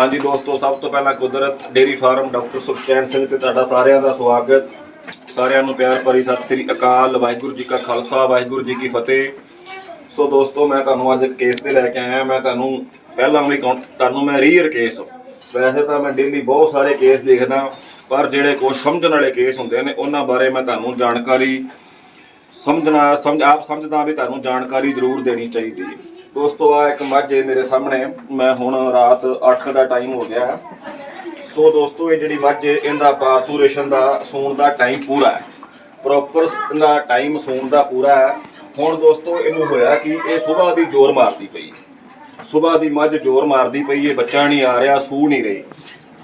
ਹਾਂਜੀ ਦੋਸਤੋ, ਸਭ ਤੋਂ ਪਹਿਲਾਂ Kudrat dairy farm doctor Sukhchain Singh ਤੇ ਤੁਹਾਡਾ ਸਾਰਿਆਂ ਦਾ ਸਵਾਗਤ। ਸਾਰਿਆਂ ਨੂੰ ਪਿਆਰ ਭਰੀ ਸਤਿ ਸ੍ਰੀ ਅਕਾਲ, ਵਾਹਿਗੁਰੂ ਜੀ ਕਾ ਖਾਲਸਾ, ਵਾਹਿਗੁਰੂ ਜੀ ਕੀ ਫਤਿਹ। ਸੋ ਦੋਸਤੋ, ਮੈਂ ਤੁਹਾਨੂੰ ਅੱਜ ਕੇਸ ਤੇ ਲੈ ਕੇ ਆਇਆ। ਮੈਂ ਤੁਹਾਨੂੰ ਪਹਿਲਾਂ ਵੀ ਕਹੂੰ- ਤੁਹਾਨੂੰ ਮੈਂ ਰੀਅਰ ਕੇਸ ਵੈਸੇ ਤਾਂ ਮੈਂ ਡੇਲੀ ਬਹੁਤ ਸਾਰੇ ਕੇਸ ਦੇਖਦਾ, ਪਰ ਜਿਹੜੇ ਕੁਝ ਸਮਝਣ ਵਾਲੇ ਕੇਸ ਹੁੰਦੇ ਨੇ, ਉਹਨਾਂ ਬਾਰੇ ਮੈਂ ਤੁਹਾਨੂੰ ਜਾਣਕਾਰੀ ਸਮਝਣਾ, ਸਮਝ, ਆਪ ਸਮਝਦਾ ਵੀ ਤੁਹਾਨੂੰ ਜਾਣਕਾਰੀ ਜ਼ਰੂਰ ਦੇਣੀ ਚਾਹੀਦੀ ਹੈ। ਉਸ ਤੋਂ ਬਾਅਦ ਇੱਕ ਮੱਝ ਹੈ ਮੇਰੇ ਸਾਹਮਣੇ ਮੈਂ ਹੁਣ ਰਾਤ 8 ਦਾ ਟਾਈਮ ਹੋ ਗਿਆ ਹੈ। ਸੋ ਦੋਸਤੋ, ਇਹ ਜਿਹੜੀ ਮੱਝ ਹੈ ਇਹਦਾ ਪਾਰਚੂਰੇਸ਼ਨ ਦਾ, ਸੂਣ ਦਾ ਟਾਈਮ ਪੂਰਾ ਹੈ। ਪ੍ਰੋਪਰ ਦਾ ਟਾਈਮ ਸੂਣ ਦਾ ਪੂਰਾ ਹੈ। ਹੁਣ ਦੋਸਤੋ, ਇਹਨੂੰ ਹੋਇਆ ਕਿ ਇਹ ਸਵੇਰ ਦੀ ਜ਼ੋਰ ਮਾਰਦੀ ਪਈ ਸਵੇਰ ਦੀ ਮੱਝ ਜ਼ੋਰ ਮਾਰਦੀ ਪਈ ਹੈ, ਬੱਚਾ ਨਹੀਂ ਆ ਰਿਹਾ, ਸੂ ਨਹੀਂ ਰਹੀ।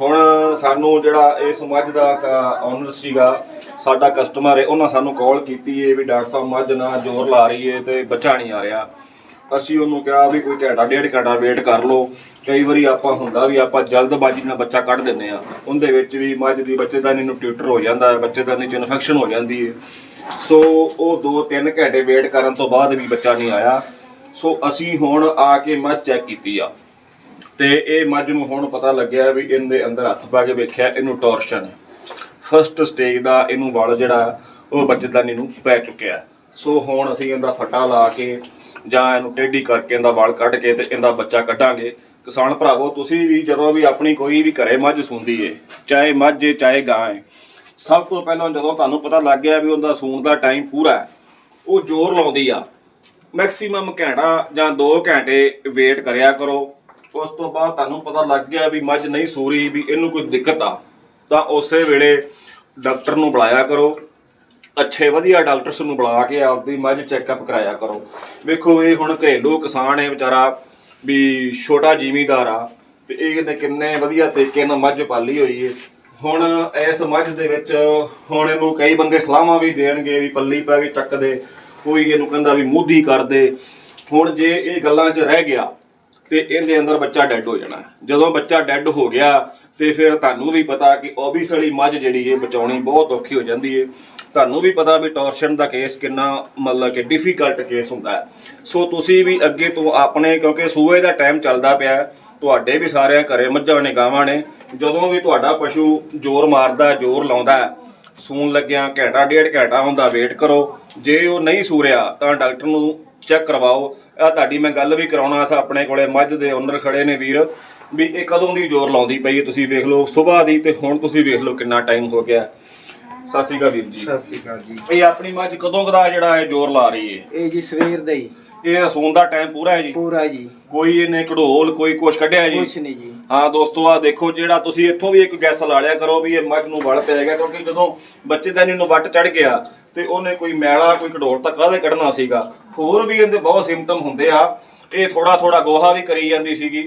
ਹੁਣ ਸਾਨੂੰ ਜਿਹੜਾ ਇਸ ਮੱਝ ਦਾ ਓਨਰ ਸੀਗਾ, ਸਾਡਾ ਕਸਟਮਰ ਹੈ, ਉਹਨਾਂ ਸਾਨੂੰ ਕਾਲ ਕੀਤੀ ਹੈ ਵੀ ਡਾਕਟਰ ਸਾਹਿਬ, ਮੱਝ ਨਾ ਜ਼ੋਰ ਲਾ ਰਹੀ ਹੈ ਤੇ ਬੱਚਾ ਨਹੀਂ ਆ ਰਿਹਾ। ਅਸੀਂ ਉਹਨੂੰ ਕਿਹਾ ਵੀ ਕੋਈ ਘੰਟਾ ਡੇਢ ਘੰਟਾ ਵੇਟ ਕਰ ਲਓ। ਕਈ ਵਾਰੀ ਆਪਾਂ ਹੁੰਦਾ ਵੀ ਆਪਾਂ ਜਲਦਬਾਜ਼ੀ ਨਾਲ ਬੱਚਾ ਕੱਢ ਦਿੰਦੇ ਆ ਉਹਦੇ ਵਿੱਚ ਵੀ ਮੱਝ ਦੀ ਬੱਚੇਦਾਨੀ ਨੂੰ ਟਿਊਟਰ ਹੋ ਜਾਂਦਾ ਹੈ ਬੱਚੇਦਾਨੀ ਚ ਇਨਫੈਕਸ਼ਨ ਹੋ ਜਾਂਦੀ ਹੈ ਸੋ ਉਹ 2-3 ਘੰਟੇ ਵੇਟ ਕਰਨ ਤੋਂ ਬਾਅਦ ਵੀ ਬੱਚਾ ਨਹੀਂ ਆਇਆ। ਸੋ ਅਸੀਂ ਹੁਣ ਆ ਕੇ ਮੱਝ ਚੈੱਕ ਕੀਤੀ ਆ। ਤੇ ਇਹ ਮੱਝ ਨੂੰ ਹੁਣ ਪਤਾ ਲੱਗਿਆ ਵੀ ਇਹਦੇ ਅੰਦਰ ਹੱਥ ਪਾ ਕੇ ਵੇਖਿਆ, ਇਹਨੂੰ ਟੋਰਸ਼ਨ ਹੈ। ਫਸਟ ਸਟੇਜ ਦਾ ਇਹਨੂੰ ਵਲ ਜਿਹੜਾ, ਉਹ ਬੱਚੇਦਾਨੀ ਨੂੰ ਪੈ ਚੁੱਕਿਆ ਸੋ ਹੁਣ ਅਸੀਂ ਇਹਦਾ ਫਟਾ ਲਾ ਕੇ ਜਾਂ ਇਹਨੂੰ ਟੇਢੀ ਕਰਕੇ ਇਹਦਾ ਵਾਲ ਕੱਢ ਕੇ ਤੇ ਇਹਦਾ ਬੱਚਾ ਕੱਢਾਂਗੇ। ਕਿਸਾਨ ਭਰਾਵੋ, ਤੁਸੀਂ ਵੀ ਜਦੋਂ ਵੀ ਆਪਣੀ ਕੋਈ ਵੀ ਘਰੇ ਮੱਝ ਸੁੰਦੀ ਏ, ਚਾਹੇ ਮੱਝ ਏ, ਚਾਹੇ ਗਾਂ ਏ, ਸਭ ਤੋਂ ਪਹਿਲਾਂ ਜਦੋਂ ਤੁਹਾਨੂੰ ਪਤਾ ਲੱਗ ਗਿਆ ਵੀ ਉਹਦਾ ਸੂਣ ਦਾ ਟਾਈਮ ਪੂਰਾ ਹੈ, ਉਹ ਜ਼ੋਰ ਲਾਉਂਦੀ ਆ। ਮੈਕਸਿਮਮ ਘੰਟਾ ਜਾਂ 2 ਘੰਟੇ ਵੇਟ ਕਰਿਆ ਕਰੋ। ਉਸ ਤੋਂ ਬਾਅਦ ਤੁਹਾਨੂੰ ਪਤਾ ਲੱਗ ਗਿਆ ਵੀ ਮੱਝ ਨਹੀਂ ਸੂ ਰਹੀ, ਵੀ ਇਹਨੂੰ ਕੋਈ ਦਿੱਕਤ ਆ। ਤਾਂ ਉਸੇ ਵੇਲੇ ਡਾਕਟਰ ਨੂੰ ਬੁਲਾਇਆ ਕਰੋ। ਅੱਛੇ ਵਧੀਆ ਡਾਕਟਰਸ ਨੂੰ ਬੁਲਾ ਕੇ ਆਪਦੀ ਮੱਝ ਚੈੱਕਅਪ ਕਰਾਇਆ ਕਰੋ। ਵੇਖੋ ਇਹ ਹੁਣ ਘਰੇਲੂ ਕਿਸਾਨ ਹੈ ਵਿਚਾਰਾ ਵੀ ਛੋਟਾ ਜ਼ਿਮੀਦਾਰ ਆ ਤੇ ਇਹ ਨੇ ਕਿੰਨੇ ਵਧੀਆ ਤਰੀਕੇ ਨਾਲ ਮੱਝ ਪਾਲੀ ਹੋਈ ਹੈ ਹੁਣ ਇਸ ਮੱਝ ਦੇ ਵਿੱਚ ਹੁਣ ਇਹਨੂੰ ਕਈ ਬੰਦੇ ਸਲਾਹਾਂ ਵੀ ਦੇਣਗੇ ਵੀ ਪੱਲੀ ਪਾ ਕੇ ਚੱਕ ਦੇ, ਕੋਈ ਇਹਨੂੰ ਕਹਿੰਦਾ ਵੀ ਮੋਦੀ ਕਰ ਦੇ। ਹੁਣ ਜੇ ਇਹ ਗੱਲਾਂ 'ਚ ਰਹਿ ਗਿਆ ਤੇ ਇਹਦੇ ਅੰਦਰ ਬੱਚਾ ਡੈੱਡ ਹੋ ਜਾਣਾ। ਜਦੋਂ ਬੱਚਾ ਡੈੱਡ ਹੋ ਗਿਆ ਤੇ ਫਿਰ ਤੁਹਾਨੂੰ ਵੀ ਪਤਾ ਕਿ ਓਬੀਸਲੀ ਮੱਝ ਜਿਹੜੀ ਹੈ ਬਚਾਉਣੀ ਬਹੁਤ ਔਖੀ ਹੋ ਜਾਂਦੀ ਹੈ ਤੁਹਾਨੂੰ ਵੀ ਪਤਾ ਵੀ ਟੋਰਸ਼ਨ ਦਾ ਕੇਸ ਕਿੰਨਾ ਮਤਲਬ ਕਿ ਡਿਫਿਕਲਟ ਕੇਸ ਹੁੰਦਾ ਹੈ। ਸੋ ਤੁਸੀਂ ਵੀ ਅੱਗੇ ਤੋਂ ਆਪਣੇ, ਕਿਉਂਕਿ ਸੂਏ ਦਾ ਟਾਈਮ ਚੱਲਦਾ ਪਿਆ ਤੁਹਾਡੇ ਵੀ ਸਾਰਿਆਂ ਘਰੇ ਮੱਝਾਂ ਨੇ, ਗਾਵਾਂ ਨੇ, ਜਦੋਂ ਵੀ ਤੁਹਾਡਾ ਪਸ਼ੂ ਜ਼ੋਰ ਮਾਰਦਾ, ਜ਼ੋਰ ਲਾਉਂਦਾ ਸੂਣ ਲੱਗਿਆ ਘੰਟਾ, ਡੇਢ ਘੰਟਾ ਹੁੰਦਾ ਵੇਟ ਕਰੋ। ਜੇ ਉਹ ਨਹੀਂ ਸੂਰਿਆ, ਤਾਂ ਡਾਕਟਰ ਨੂੰ ਚੈੱਕ ਕਰਵਾਓ। ਆ ਤੁਹਾਡੀ ਮੈਂ ਗੱਲ ਵੀ ਕਰਾਉਣਾ ਸੀ ਆਪਣੇ ਕੋਲੇ, ਮੱਝ ਦੇ ਓਨਰ ਖੜੇ ਨੇ ਵੀਰ, ਵੀ ਇਹ ਕਦੋਂ ਦੀ ਜ਼ੋਰ ਲਾਉਂਦੀ ਪਈ ਹੈ ਤੁਸੀਂ ਵੇਖ ਲਓ, ਸਵੇਰ ਦੀ ਤੇ ਹੁਣ ਤੁਸੀਂ ਵੇਖ ਲਓ ਕਿੰਨਾ ਟਾਈਮ ਹੋ ਗਿਆ। ਸਤਿ ਸ਼੍ਰੀ ਅਕਾਲ ਵੀਰ ਜੀ। ਸਤਿ ਸ਼੍ਰੀ ਅਕਾਲ ਜੀ। ਇਹ ਆਪਣੀ ਮੱਝ ਕਦੋਂ ਕਦਾ ਜਿਹੜਾ ਇਹ ਜ਼ੋਰ ਲਾ ਰਹੀ ਹੈ ਇਹ ਜੀ ਸਵੇਰ ਦਾ ਹੀ। ਇਹ ਸੌਣ ਦਾ ਟਾਈਮ ਪੂਰਾ ਹੈ ਜੀ? ਪੂਰਾ ਜੀ। ਕੋਈ ਇਹਨੇ ਘੜੋਲ ਕੋਈ ਕੁਛ ਕੱਢਿਆ ਜੀ? ਕੁਛ ਨਹੀਂ ਜੀ। ਹਾਂ ਦੋਸਤੋ ਆ ਦੇਖੋ ਜਿਹੜਾ ਤੁਸੀਂ ਇੱਥੋਂ ਵੀ ਇੱਕ ਗੈਸ ਲਾ ਲਿਆ ਕਰੋ ਵੀ ਇਹ ਮੱਝ ਨੂੰ ਵੜ ਪੈ ਗਿਆ ਕਿਉਂਕਿ ਜਦੋਂ ਬੱਚੇ ਦਾ ਨੂੰ ਵੱਟ ਚੜ ਗਿਆ ਤੇ ਉਹਨੇ ਕੋਈ ਮੈਲਾ ਕੋਈ ਘੜੋਲ ਤਾਂ ਕਾਹਦੇ ਕੱਢਣਾ ਸੀਗਾ? ਹੋਰ ਵੀ ਇਹਦੇ ਬਹੁਤ ਸਿੰਪਟਮ ਹੁੰਦੇ ਆ। ਇਹ ਥੋੜਾ ਥੋੜਾ ਗੋਹਾ ਵੀ ਕਰੀ ਜਾਂਦੀ ਸੀਗੀ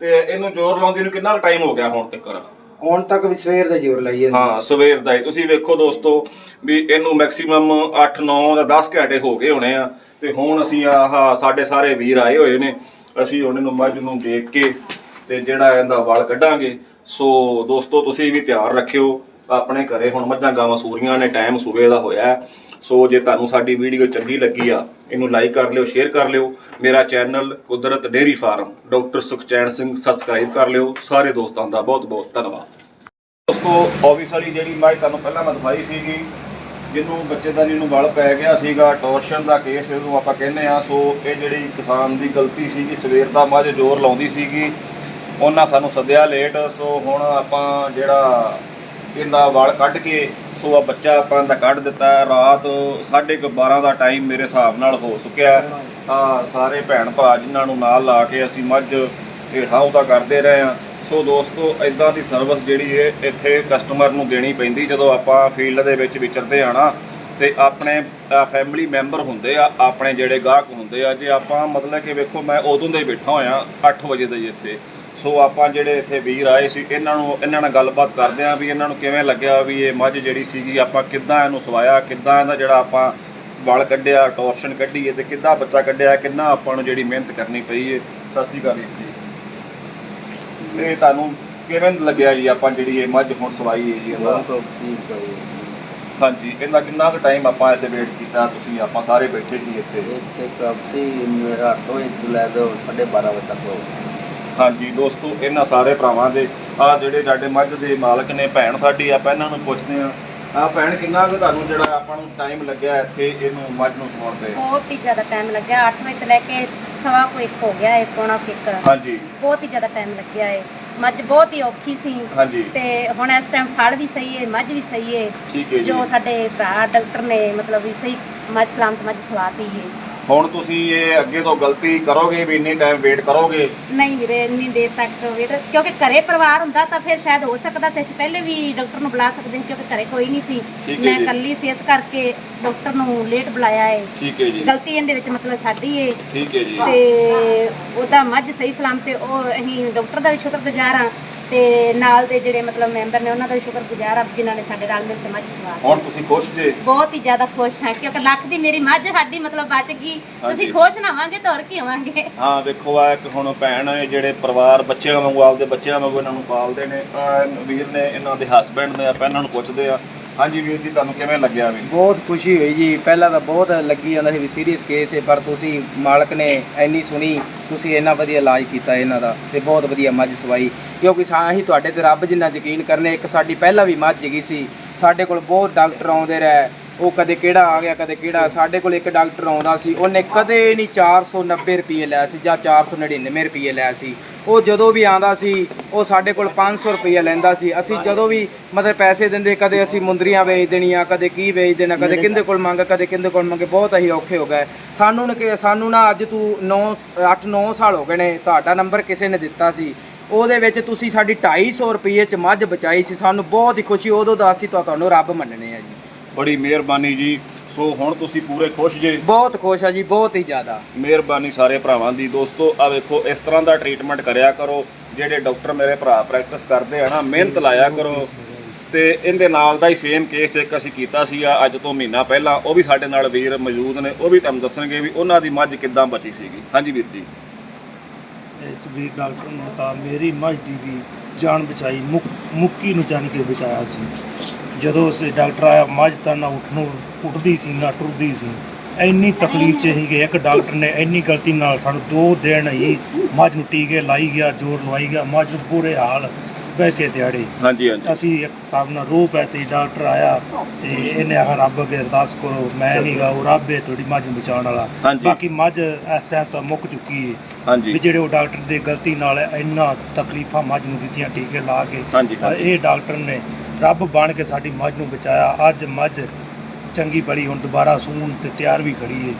ਤੇ ਇਹਨੂੰ ਜ਼ੋਰ ਲਾਉਂਦੀ ਨੂੰ ਕਿੰਨਾ ਟਾਈਮ ਹੋ ਗਿਆ ਹੁਣ ਤੱਕ ਹੁਣ ਤੱਕ ਵੀ ਸਵੇਰ ਦਾ ਜ਼ੋਰ ਲਾਈ ਜਾਂਦੀ ਹਾਂ, ਸਵੇਰ ਦਾ ਹੀ। ਤੁਸੀਂ ਵੇਖੋ ਦੋਸਤੋ ਵੀ ਇਹਨੂੰ ਮੈਕਸਿਮਮ 8 9 ਜਾਂ 10 ਘੰਟੇ ਹੋ ਗਏ ਹੋਣੇ ਆ ਤੇ ਹੁਣ ਅਸੀਂ ਆਹ ਸਾਡੇ ਸਾਰੇ ਵੀਰ ਆਏ ਹੋਏ ਨੇ। ਅਸੀਂ ਹੁਣ ਨੂੰ ਮੱਝ ਨੂੰ ਦੇਖ ਕੇ ਤੇ ਜਿਹੜਾ ਇਹਦਾ ਵਾਲ ਕੱਢਾਂਗੇ। ਸੋ ਦੋਸਤੋ, ਤੁਸੀਂ ਵੀ ਧਿਆਨ ਰੱਖਿਓ। ਆਪਣੇ ਘਰੇ ਹੁਣ ਮੱਝਾਂ ਗਾਵਾਂ ਸੂਰੀਆਂ ਨੇ ਟਾਈਮ ਸੂਬੇ ਦਾ ਹੋਇਆ। ਸੋ ਜੇ ਤੁਹਾਨੂੰ ਸਾਡੀ ਵੀਡੀਓ ਚੰਗੀ ਲੱਗੀ ਆ, ਇਹਨੂੰ ਲਾਈਕ ਕਰ ਲਿਓ ਸ਼ੇਅਰ ਕਰ ਲਿਓ। ਮੇਰਾ channel Kudrat dairy farm, doctor Sukhchain Singh, subscribe ਕਰ ਲਿਓ ਸਾਰੇ ਦੋਸਤਾਂ ਦਾ ਬਹੁਤ ਬਹੁਤ ਧੰਨਵਾਦ ਦੋਸਤੋ ਆਬਵੀਅਸਲੀ ਜਿਹੜੀ ਮੈਂ ਤੁਹਾਨੂੰ ਪਹਿਲਾਂ ਮੈਂ ਦਿਖਾਈ ਸੀਗੀ, ਜਿਹਨੂੰ ਬੱਚੇਦਾਨੀ ਨੂੰ ਵਲ ਪੈ ਗਿਆ ਸੀਗਾ ਟੋਰਸ਼ਨ ਦਾ ਕੇਸ ਇਹਨੂੰ ਆਪਾਂ ਕਹਿੰਦੇ ਆ ਸੋ ਇਹ ਜਿਹੜੀ ਕਿਸਾਨ ਦੀ ਗਲਤੀ ਸੀਗੀ, ਸਵੇਰ ਦਾ ਮੱਝ ਜ਼ੋਰ ਲਾਉਂਦੀ ਸੀਗੀ, ਉਹਨਾਂ ਸਾਨੂੰ ਸੱਦਿਆ ਲੇਟ ਸੋ ਹੁਣ ਆਪਾਂ ਜਿਹੜਾ ਇਹਦਾ ਵਲ ਕੱਢ ਕੇ, ਸੋ ਆ ਬੱਚਾ ਆਪਾਂ ਦਾ ਕੱਢ ਦਿੱਤਾ ਹੈ। ਰਾਤ 12:30 ਦਾ ਟਾਈਮ ਮੇਰੇ ਹਿਸਾਬ ਨਾਲ ਹੋ ਚੁੱਕਿਆ ਆ ਸਾਰੇ ਭੈਣ ਭਰਾ ਜਿਨ੍ਹਾਂ ਨੂੰ ਨਾਲ ਲਾ ਕੇ ਅਸੀਂ ਮੱਝ ਹੇਠਾਂ ਉਹਦਾ ਕਰਦੇ ਰਹੇ ਆ ਸੋ ਦੋਸਤੋ ਇਦਾਂ ਦੀ ਸਰਵਿਸ ਜਿਹੜੀ ਹੈ ਇੱਥੇ ਕਸਟਮਰ ਨੂੰ ਦੇਣੀ ਪੈਂਦੀ ਜਦੋਂ ਆਪਾਂ ਫੀਲਡ ਦੇ ਵਿੱਚ ਵਿਚਰਦੇ ਆ ਨਾ, ਤੇ ਆਪਣੇ ਫੈਮਿਲੀ ਮੈਂਬਰ ਹੁੰਦੇ ਆ, ਆਪਣੇ ਜਿਹੜੇ ਗਾਹਕ ਹੁੰਦੇ ਆ, ਜੇ ਆਪਾਂ ਮਤਲਬ ਕਿ ਵੇਖੋ ਮੈਂ ਉਦੋਂ ਦੇ ਬੈਠਾ ਹੋਇਆ 8 ਵਜੇ ਦਾ ਹੀ ਇੱਥੇ। ਸੋ ਆਪਾਂ ਜਿਹੜੇ ਇੱਥੇ ਵੀਰ ਆਏ ਸੀ, ਇਹਨਾਂ ਨੂੰ, ਇਹਨਾਂ ਨਾਲ ਗੱਲਬਾਤ ਕਰਦੇ ਆ ਵੀ ਇਹਨਾਂ ਨੂੰ ਕਿਵੇਂ ਲੱਗਿਆ ਵੀ ਇਹ ਮੱਝ ਜਿਹੜੀ ਸੀਗੀ, ਆਪਾਂ ਕਿੱਦਾਂ ਇਹਨੂੰ ਸਵਾਇਆ, ਕਿੱਦਾਂ ਇਹਦਾ ਜਿਹੜਾ ਆਪਾਂ ਵਲ ਕੱਢਿਆ ਟੌਰਸ਼ਨ ਕੱਢੀ ਹੈ ਤੇ ਕਿੱਦਾਂ ਬੱਚਾ ਕੱਢਿਆ ਕਿੰਨਾ ਆਪਾਂ ਨੂੰ ਜਿਹੜੀ ਮਿਹਨਤ ਕਰਨੀ ਪਈ ਹੈ। ਸਤਿ ਸ਼੍ਰੀ ਅਕਾਲ ਜੀ। ਤੇ ਤੁਹਾਨੂੰ ਕਿਵੇਂ ਲੱਗਿਆ ਜੀ ਆਪਾਂ ਜਿਹੜੀ ਇਹ ਮੱਝ ਹੁਣ ਸਵਾਈ ਹੈ ਜੀ ਇਹਦਾ? ਠੀਕ ਹੈ ਹਾਂਜੀ ਇਹਦਾ ਕਿੰਨਾ ਕੁ ਟਾਈਮ ਆਪਾਂ ਇੱਥੇ ਵੇਟ ਕੀਤਾ? ਤੁਸੀਂ ਆਪਾਂ ਸਾਰੇ ਬੈਠੇ ਸੀ ਇੱਥੇ। ਇੱਥੇ ਕਾਫੀ ਮੇਰਾ ਤੋਂ ਹੀ ਲੈ ਦੋ 12:30 ਵਜੇ ਤੱਕ ਹੋ ਹਾਂਜੀ ਦੋਸਤੋ ਇਹਨਾਂ ਸਾਰੇ ਭਰਾਵਾਂ ਦੇ ਆ ਜਿਹੜੇ ਸਾਡੇ ਮੱਝ ਦੇ ਮਾਲਕ ਨੇ ਭੈਣ ਸਾਡੀ ਆਪਾਂ ਇਹਨਾਂ ਨੂੰ ਪੁੱਛਦੇ ਆ ਆ ਭੈਣ ਕਿੰਨਾ ਕੁ ਤੁਹਾਨੂੰ ਜਿਹੜਾ ਆਪਾਂ ਨੂੰ ਟਾਈਮ ਲੱਗਿਆ ਇੱਥੇ ਇਹਨੂੰ ਮੱਝ ਨੂੰ ਸਮਾਉਣ ਤੇ? ਬਹੁਤ ਹੀ ਜ਼ਿਆਦਾ ਟਾਈਮ ਲੱਗਿਆ। 8 ਵਜੇ ਤੋਂ ਲੈ ਕੇ ਸਵਾ ਕੋ ਇੱਕ ਹੋ ਗਿਆ ਹੈ ਪੌਣਾ ਕੁ ਇੱਕ। ਹਾਂਜੀ। ਬਹੁਤ ਹੀ ਜ਼ਿਆਦਾ ਟਾਈਮ ਲੱਗਿਆ ਹੈ ਮੱਝ ਬਹੁਤ ਹੀ ਔਖੀ ਸੀ। ਹਾਂਜੀ। ਤੇ ਹੁਣ ਇਸ ਟਾਈਮ ਫਲ ਵੀ ਸਹੀ ਹੈ ਮੱਝ ਵੀ ਸਹੀ ਹੈ। ਠੀਕ ਹੈ ਜੀ। ਜੋ ਸਾਡੇ ਭਰਾ ਡਾਕਟਰ ਨੇ ਮਤਲਬ ਵੀ ਸਹੀ ਮੱਝ ਸਲਾਮਤ ਮੱਝ ਸਵਾਤੀ ਹੈ। ਹੁਣ ਤੁਸੀਂ ਇਹ ਅੱਗੇ ਤੋਂ ਗਲਤੀ ਕਰੋਗੇ ਵੀ ਇੰਨੀ ਟਾਈਮ ਵੇਟ ਕਰੋਗੇ? ਨਹੀਂ ਵੀਰੇ ਇੰਨੀ ਦੇਰ ਤੱਕ ਵੇਟ ਕਿਉਂਕਿ ਘਰੇ ਪਰਿਵਾਰ ਹੁੰਦਾ ਤਾਂ ਫਿਰ ਸ਼ਾਇਦ ਹੋ ਸਕਦਾ ਸੀ ਅਸੀਂ ਪਹਿਲੇ ਵੀ ਡਾਕਟਰ ਨੂੰ ਬੁਲਾ ਸਕਦੇ ਸੀ ਕਿਉਂਕਿ ਘਰੇ ਕੋਈ ਨਹੀਂ ਸੀ। ਠੀਕ ਹੈ ਮੈਂ ਜੀ। ਇਕੱਲੀ ਸੀ ਇਸ ਕਰਕੇ ਡਾਕਟਰ ਨੂੰ ਲੇਟ ਬੁਲਾਇਆ ਹੈ ਠੀਕ ਹੈ ਜੀ। ਗਲਤੀ ਇਹਦੇ ਵਿੱਚ ਮਤਲਬ ਸਾਡੀ ਹੈ ਠੀਕ ਹੈ ਜੀ। ਤੇ ਉਹਦਾ ਮੱਝ ਸਹੀ ਸਲਾਮ ਤੇ ਉਹ ਅਸੀਂ ਡਾਕਟਰ ਦਾ ਵੀ ਸ਼ੁਕਰਗੁਜ਼ਾਰ ਹਾਂ ਤੇ ਨਾਲ ਦੇ ਜਿਹੜੇ ਮਤਲਬ ਮੈਂਬਰ ਨੇ ਉਹਨਾਂ ਦਾ ਸ਼ੁਕਰਗੁਜ਼ਾਰ ਹਾਂ ਜਿਨ੍ਹਾਂ ਨੇ ਸਾਡੇ ਨਾਲ ਮਿਲ ਕੇ ਮੱਝ ਸਵਾ ਹੁਣ ਤੁਸੀਂ ਖੁਸ਼ ਜੇ? ਬਹੁਤ ਹੀ ਜ਼ਿਆਦਾ ਖੁਸ਼ ਹਾਂ ਕਿਉਂਕਿ ਲੱਖ ਦੀ ਮੇਰੀ ਮੱਝ ਸਾਡੀ ਮਤਲਬ ਬਚ ਗਈ। ਹਾਂਜੀ। ਤੁਸੀਂ ਖੁਸ਼ ਨਾ ਹੋਵਾਂਗੇ ਤਾਂ ਹੋਰ ਕੀ ਹੋਵਾਂਗੇ ਹਾਂ ਵੇਖੋ ਆ ਇੱਕ ਹੁਣ ਭੈਣ ਹੈ ਜਿਹੜੇ ਪਰਿਵਾਰ ਬੱਚਿਆਂ ਵਾਂਗੂ ਆਪਦੇ ਬੱਚਿਆਂ ਵਾਂਗੂ ਇਹਨਾਂ ਨੂੰ ਪਾਲਦੇ ਨੇ। ਆਹ ਵੀਰ ਨੇ ਇਹਨਾਂ ਦੇ ਹਸਬੰਡ ਨੇ ਆਪਾਂ ਇਹਨਾਂ ਨੂੰ ਪੁੱਛਦੇ ਆ। ਹਾਂਜੀ ਵੀਰ ਜੀ, ਤੁਹਾਨੂੰ ਕਿਵੇਂ ਲੱਗਿਆ ਵੀ? ਬਹੁਤ ਖੁਸ਼ੀ ਹੋਈ ਜੀ। ਪਹਿਲਾਂ ਤਾਂ ਬਹੁਤ ਲੱਗੀ ਜਾਂਦਾ ਸੀ ਵੀ ਸੀਰੀਅਸ ਕੇਸ ਹੈ, ਪਰ ਤੁਸੀਂ ਮਾਲਕ ਨੇ ਇੰਨੀ ਸੁਣੀ, ਤੁਸੀਂ ਇੰਨਾ ਵਧੀਆ ਇਲਾਜ ਕੀਤਾ ਇਹਨਾਂ ਦਾ ਤੇ ਬਹੁਤ ਵਧੀਆ ਮੱਝ ਸਵਾਈ। ਕਿਉਂਕਿ ਸਾ- ਅਸੀਂ ਤੁਹਾਡੇ ਤੇ ਰੱਬ ਜਿੰਨਾ ਯਕੀਨ ਕਰਨੇ, ਇੱਕ ਸਾਡੀ ਪਹਿਲਾਂ ਵੀ ਮੱਝ ਹੈਗੀ ਸੀ। ਸਾਡੇ ਕੋਲ ਬਹੁਤ ਡਾਕਟਰ ਆਉਂਦੇ ਰਹੇ ਉਹ ਕਦੇ ਕਿਹੜਾ ਆ ਗਿਆ ਕਦੇ ਕਿਹੜਾ। ਸਾਡੇ ਕੋਲ ਇੱਕ ਡਾਕਟਰ ਆਉਂਦਾ ਸੀ ਉਹਨੇ ਕਦੇ ਨਹੀਂ 490 ਰੁਪਏ ਲਿਆ ਸੀ ਜਾਂ 499 ਰੁਪਏ ਲਿਆ ਸੀ। ਉਹ ਜਦੋਂ ਵੀ ਆਂਦਾ ਸੀ ਉਹ ਸਾਡੇ ਕੋਲ 500 ਰੁਪਏ ਲੈਂਦਾ ਸੀ। ਅਸੀਂ ਜਦੋਂ ਵੀ ਮਤਲਬ ਪੈਸੇ ਦਿੰਦੇ ਕਦੇ ਅਸੀਂ ਮੁੰਦਰੀਆਂ ਵੇਚ ਦੇਣੀਆਂ ਕਦੇ ਕੀ ਵੇਚ ਦੇਣਾ ਕਦੇ ਕਿੰਦੇ ਕੋਲ ਮੰਗ ਕਦੇ ਕਿੰਦੇ ਕੋਲ ਮੰਗੇ ਬਹੁਤ ਅਸੀਂ ਔਖੇ ਹੋ ਗਏ। ਸਾਨੂੰ ਨੇ ਕਿ ਸਾਨੂੰ ਨਾ ਅੱਜ ਤੂੰ 9 8 9 ਸਾਲ ਹੋ ਗਏ ਨੇ ਤੁਹਾਡਾ ਨੰਬਰ ਕਿਸੇ ਨੇ ਦਿੱਤਾ ਸੀ। ਉਹਦੇ ਵਿੱਚ ਤੁਸੀਂ ਸਾਡੀ 250 ਰੁਪਏ ਚ ਮੱਝ ਬਚਾਈ ਸੀ ਸਾਨੂੰ ਬਹੁਤ ਹੀ ਖੁਸ਼ੀ ਉਦੋਂ ਦਾ ਅਸੀਂ ਤੁਹਾਨੂੰ ਰੱਬ ਮੰਨਣੇ ਆ ਜੀ। ਬੜੀ ਮਿਹਰਬਾਨੀ ਜੀ। ਸੋ ਹੁਣ ਤੁਸੀਂ ਪੂਰੇ ਖੁਸ਼ ਜੇ? ਬਹੁਤ ਖੁਸ਼ ਆ ਜੀ ਬਹੁਤ ਹੀ ਜ਼ਿਆਦਾ। ਮਿਹਰਬਾਨੀ ਸਾਰੇ ਭਰਾਵਾਂ ਦੀ। ਦੋਸਤੋ ਆ ਵੇਖੋ ਇਸ ਤਰ੍ਹਾਂ ਦਾ ਟ੍ਰੀਟਮੈਂਟ ਕਰਿਆ ਕਰੋ ਜਿਹੜੇ ਡਾਕਟਰ ਮੇਰੇ ਭਰਾ ਪ੍ਰੈਕਟਿਸ ਕਰਦੇ ਆ ਨਾ ਮਿਹਨਤ ਲਾਇਆ ਕਰੋ। ਤੇ ਇਹਦੇ ਨਾਲ ਦਾ ਹੀ ਸੇਮ ਕੇਸ ਇੱਕ ਅਸੀਂ ਕੀਤਾ ਸੀ ਅੱਜ ਤੋਂ ਮਹੀਨਾ ਪਹਿਲਾਂ। ਉਹ ਵੀ ਸਾਡੇ ਨਾਲ ਵੀਰ ਮੌਜੂਦ ਨੇ ਉਹ ਵੀ ਤੁਹਾਨੂੰ ਦੱਸਣਗੇ ਵੀ ਉਹਨਾਂ ਦੀ ਮੱਝ ਕਿੱਦਾਂ ਬਚੀ ਸੀਗੀ। ਹਾਂਜੀ ਵੀਰ ਜੀ। ਇਸ ਵੀ ਡਾਕਟਰ ਨੇ ਤਾਂ ਮੇਰੀ ਮੱਝ ਦੀ ਵੀ ਜਾਨ ਬਚਾਈ ਮੁੱਕ ਮੁੱਕੀ ਨੂੰ ਜਾਣ ਕੇ ਬਚਾਇਆ ਸੀ। ਜਦੋਂ ਉਸ ਡਾਕਟਰ ਆਇਆ ਮੱਝ ਤਾਂ ਨਾ ਉੱਠ ਨੂੰ ਉੱਠਦੀ ਸੀ ਨਾ ਟੁਰਦੀ ਸੀ। ਇੰਨੀ ਤਕਲੀਫ ਚ ਸੀਗੇ ਇੱਕ ਡਾਕਟਰ ਨੇ ਇੰਨੀ ਗਲਤੀ ਨਾਲ ਸਾਨੂੰ ਦੋ ਦਿਨ ਹੀ ਮੱਝ ਨੂੰ ਟੀਕੇ ਲਾਈ ਗਿਆ ਜ਼ੋਰ ਲਵਾਈ ਗਿਆ ਮੱਝ ਨੂੰ ਬੁਰੇ ਹਾਲ ਬਹਿ ਕੇ ਦਿਹਾੜੇ। ਹਾਂਜੀ ਹਾਂਜੀ। ਅਸੀਂ ਇੱਕ ਹਿਸਾਬ ਨਾਲ ਰੋ ਪੈ ਡਾਕਟਰ ਆਇਆ ਤੇ ਇਹਨੇ ਆਹ ਰੱਬ ਅੱਗੇ ਅਰਦਾਸ ਕਰੋ ਮੈਂ ਨਹੀਂ ਗਾ ਉਹ ਰੱਬ ਹੈ ਤੁਹਾਡੀ ਮੱਝ ਨੂੰ ਬਚਾਉਣ ਵਾਲਾ। ਹਾਂਜੀ। ਬਾਕੀ ਮੱਝ ਇਸ ਟਾਈਮ ਤਾਂ ਮੁੱਕ ਚੁੱਕੀ ਹੈ ਹਾਂਜੀ। ਵੀ ਜਿਹੜੇ ਉਹ ਡਾਕਟਰ ਦੀ ਗਲਤੀ ਨਾਲ ਇੰਨਾ ਤਕਲੀਫਾਂ ਮੱਝ ਨੂੰ ਦਿੱਤੀਆਂ ਟੀਕੇ ਲਾ ਕੇ ਹਾਂਜੀ, ਤਾਂ ਹਾਂਜੀ। ਇਹ ਡਾਕਟਰ ਨੇ ਰੱਬ ਬਣ ਕੇ ਸਾਡੀ ਮੱਝ ਨੂੰ ਬਚਾਇਆ। ਅੱਜ ਮੱਝ ਚੰਗੀ ਬੜੀ ਹੁਣ ਦੁਬਾਰਾ ਸੂਣ ਤੇ ਤਿਆਰ ਵੀ ਖੜੀ ਹੈ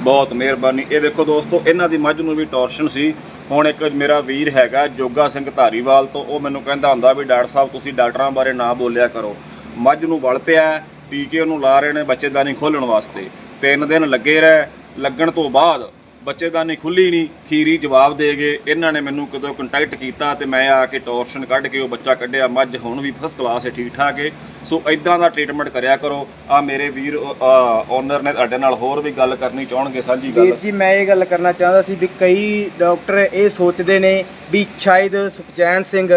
ਬਹੁਤ ਮਿਹਰਬਾਨੀ। ਇਹ ਦੇਖੋ ਦੋਸਤੋ, ਇਹਨਾਂ ਦੀ ਮੱਝ ਨੂੰ ਵੀ ਟੋਰਸ਼ਨ ਸੀ। ਹੁਣ ਇੱਕ ਮੇਰਾ ਵੀਰ ਹੈਗਾ, ਜੋਗਾ ਸਿੰਘ ਧਾਰੀਵਾਲ ਤੋਂ। ਉਹ ਮੈਨੂੰ ਕਹਿੰਦਾ ਹੁੰਦਾ ਵੀ, ਡਾਕਟਰ ਸਾਹਿਬ, ਤੁਸੀਂ ਡਾਕਟਰਾਂ ਬਾਰੇ ਨਾ ਬੋਲਿਆ ਕਰੋ। ਮੱਝ ਨੂੰ ਵਲ ਪਿਆ, ਪੀ ਕੇ ਉਹਨੂੰ ਲਾ ਰਹੇ ਨੇ ਬੱਚੇਦਾਨੀ ਖੋਲਣ ਵਾਸਤੇ। ਤਿੰਨ ਦਿਨ ਲੱਗੇ ਰਹਿ। ਲੱਗਣ ਤੋਂ ਬਾਅਦ ਬੱਚੇਦਾਨੀ ਖੁੱਲੀ ਨਹੀਂ, ਖੀਰੀ ਜਵਾਬ ਦੇ ਗਏ। ਇਹਨਾਂ ਨੇ ਮੈਨੂੰ ਕਦੋਂ ਕੰਟੈਕਟ ਕੀਤਾ ਤੇ ਮੈਂ ਆ ਕੇ ਟੋਰਸ਼ਨ ਕੱਢ ਕੇ ਉਹ ਬੱਚਾ ਕੱਢਿਆ। ਮੱਝ ਹੁਣ ਵੀ ਫਸਟ ਕਲਾਸ ਹੈ ਠੀਕ ਠਾਕ ਹੈ। ਸੋ ਇਦਾਂ ਦਾ ਟ੍ਰੀਟਮੈਂਟ ਕਰਿਆ ਕਰੋ। ਆ ਮੇਰੇ ਵੀਰ ਓਨਰ ਨੇ ਤੁਹਾਡੇ ਨਾਲ ਹੋਰ ਵੀ ਗੱਲ ਕਰਨੀ ਚਾਹਣਗੇ, ਸਾਂਝੀ ਵੀਰ ਜੀ, ਮੈਂ ਇਹ ਗੱਲ ਕਰਨਾ ਚਾਹੁੰਦਾ ਸੀ ਵੀ ਕਈ ਡਾਕਟਰ ਇਹ ਸੋਚਦੇ ਨੇ ਵੀ ਸ਼ਾਇਦ ਸੁਖਚੈਨ ਸਿੰਘ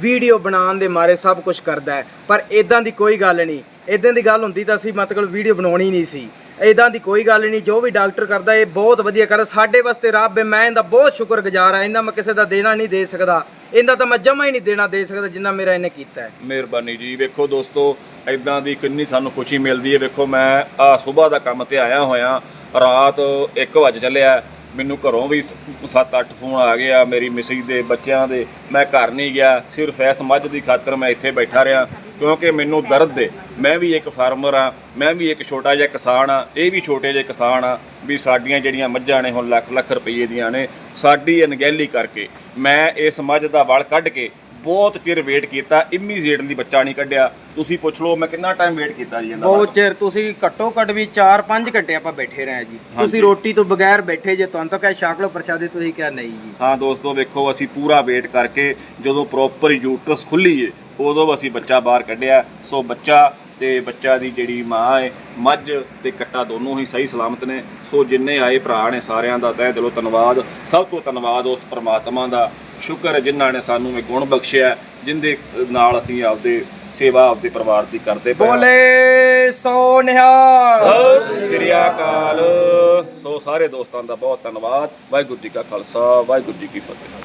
ਵੀਡੀਓ ਬਣਾਉਣ ਦੇ ਮਾਰੇ ਸਭ ਕੁਝ ਕਰਦਾ ਹੈ। ਪਰ ਇਦਾਂ ਦੀ ਕੋਈ ਗੱਲ ਨਹੀਂ। ਇਦਾਂ ਦੀ ਗੱਲ ਹੁੰਦੀ ਤਾਂ ਅਸੀਂ ਮਤਲਬ ਵੀਡੀਓ ਬਣਾਉਣੀ ਨਹੀਂ ਸੀ। ਇਦਾਂ ਦੀ ਕੋਈ ਗੱਲ ਨਹੀਂ, ਜੋ ਵੀ ਡਾਕਟਰ ਕਰਦਾ, ਇਹ ਬਹੁਤ ਵਧੀਆ ਕਰਦਾ। ਸਾਡੇ ਵਾਸਤੇ ਰੱਬ ਹੈ, ਮੈਂ ਇਹਦਾ ਬਹੁਤ ਸ਼ੁਕਰਗੁਜ਼ਾਰ ਹਾਂ। ਇਹਨਾਂ ਮੈਂ ਕਿਸੇ ਦਾ ਦੇਣਾ ਨਹੀਂ ਦੇ ਸਕਦਾ। ਇਹਦਾ ਤਾਂ ਮੈਂ ਜਮਾ ਹੀ ਨਹੀਂ ਦੇਣਾ ਦੇ ਸਕਦਾ ਜਿੰਨਾ ਮੇਰਾ ਇਹਨੇ ਕੀਤਾ ਹੈ। ਮਿਹਰਬਾਨੀ ਜੀ। ਵੇਖੋ ਦੋਸਤੋ ਇਦਾਂ ਦੀ ਕਿੰਨੀ ਸਾਨੂੰ ਖੁਸ਼ੀ ਮਿਲਦੀ ਹੈ। ਵੇਖੋ, ਮੈਂ ਆ ਸਵੇਰ ਦਾ ਕੰਮ ਤੇ ਆਇਆ ਹੋਇਆ। ਰਾਤ 1 ਵਜੇ ਚੱਲਿਆ। ਮੈਨੂੰ ਘਰੋਂ ਵੀ 7-8 ਫੋਨ ਆ ਗਏ ਆ ਮੇਰੀ ਮਿਸਿਸ ਦੇ ਬੱਚਿਆਂ ਦੇ। ਮੈਂ ਘਰ ਨਹੀਂ ਗਿਆ, ਸਿਰਫ ਇਸ ਮੱਝ ਦੀ ਖਾਤਰ ਮੈਂ ਇੱਥੇ ਬੈਠਾ ਰਿਹਾ, ਕਿਉਂਕਿ ਮੈਨੂੰ ਦਰਦ ਦੇ ਮੈਂ ਵੀ ਇੱਕ ਫਾਰਮਰ ਆ ਮੈਂ ਵੀ ਇੱਕ ਛੋਟਾ ਜਿਹਾ ਕਿਸਾਨ ਆ ਇਹ ਵੀ ਛੋਟੇ ਜਿਹੇ ਕਿਸਾਨ ਆ ਵੀ ਸਾਡੀਆਂ ਜਿਹੜੀਆਂ ਮੱਝਾਂ ਨੇ ਹੁਣ ਲੱਖ ਲੱਖ ਰੁਪਏ ਦੀਆਂ ਨੇ, ਸਾਡੀ ਅਣਗਹਿਲੀ ਕਰਕੇ ਮੈਂ ਇਸ ਮੱਝ ਦਾ ਵਲ ਕੱਢ ਕੇ ਬਹੁਤ ਚਿਰ ਵੇਟ ਕੀਤਾ ਇਮੀਡੀਏਟਲੀ ਬੱਚਾ ਨਹੀਂ ਕੱਢਿਆ। ਤੁਸੀਂ ਪੁੱਛ ਲਓ ਮੈਂ ਕਿੰਨਾ ਟਾਈਮ ਵੇਟ ਕੀਤਾ ਜੀ ਇਹਦਾ ਬਹੁਤ ਚਿਰ ਤੁਸੀਂ ਘੱਟੋ ਘੱਟ ਵੀ 4-5 ਘੰਟੇ ਆਪਾਂ ਬੈਠੇ ਰਹੇ ਜੀ। ਤੁਸੀਂ ਰੋਟੀ ਤੋਂ ਬਗੈਰ ਬੈਠੇ ਜੇ ਤੁਹਾਨੂੰ ਤਾਂ ਕਹੇ ਛਕ ਲਓ ਪ੍ਰਸ਼ਾਦੇ ਤੁਸੀਂ ਕਿਹਾ ਨਹੀਂ ਜੀ। ਹਾਂ ਦੋਸਤੋ ਵੇਖੋ ਅਸੀਂ ਪੂਰਾ ਵੇਟ ਕਰਕੇ ਜਦੋਂ ਪ੍ਰੋਪਰ ਯੂਟਰਸ ਖੁੱਲੀ ਏ ਉਦੋਂ ਅਸੀਂ ਬੱਚਾ ਬਾਹਰ ਕੱਢਿਆ। ਸੋ ਬੱਚਾ ਤੇ ਬੱਚਾ ਦੀ ਜਿਹੜੀ ਮਾਂ ਹੈ ਮੱਝ ਤੇ ਕੱਟਾ ਦੋਨੋਂ ਹੀ ਸਹੀ ਸਲਾਮਤ ਨੇ। ਸੋ ਜਿੰਨੇ ਆਏ ਭਰਾ ਨੇ ਸਾਰਿਆਂ ਦਾ ਤਹਿ ਦਿਲੋਂ ਧੰਨਵਾਦ। ਸਭ ਤੋਂ ਧੰਨਵਾਦ ਉਸ ਪ੍ਰਮਾਤਮਾ ਦਾ। ਸ਼ੁਕਰ ਹੈ ਜਿਨ੍ਹਾਂ ਨੇ ਸਾਨੂੰ ਇਹ ਗੁਣ ਬਖਸ਼ਿਆ ਜਿੰਦੇ ਨਾਲ ਅਸੀਂ ਆਪਦੇ ਸੇਵਾ ਆਪਦੇ ਪਰਿਵਾਰ ਦੀ ਕਰਦੇ ਪਏ। ਬੋਲੇ ਸੋ ਨਿਹਾਲ। ਸਤਿ ਸ੍ਰੀ ਅਕਾਲ। ਸੋ ਸਾਰੇ ਦੋਸਤਾਂ ਦਾ ਬਹੁਤ ਧੰਨਵਾਦ। ਵਾਹਿਗੁਰੂ ਜੀ ਕਾ ਖਾਲਸਾ ਵਾਹਿਗੁਰੂ ਜੀ ਕੀ ਫਤਿਹ।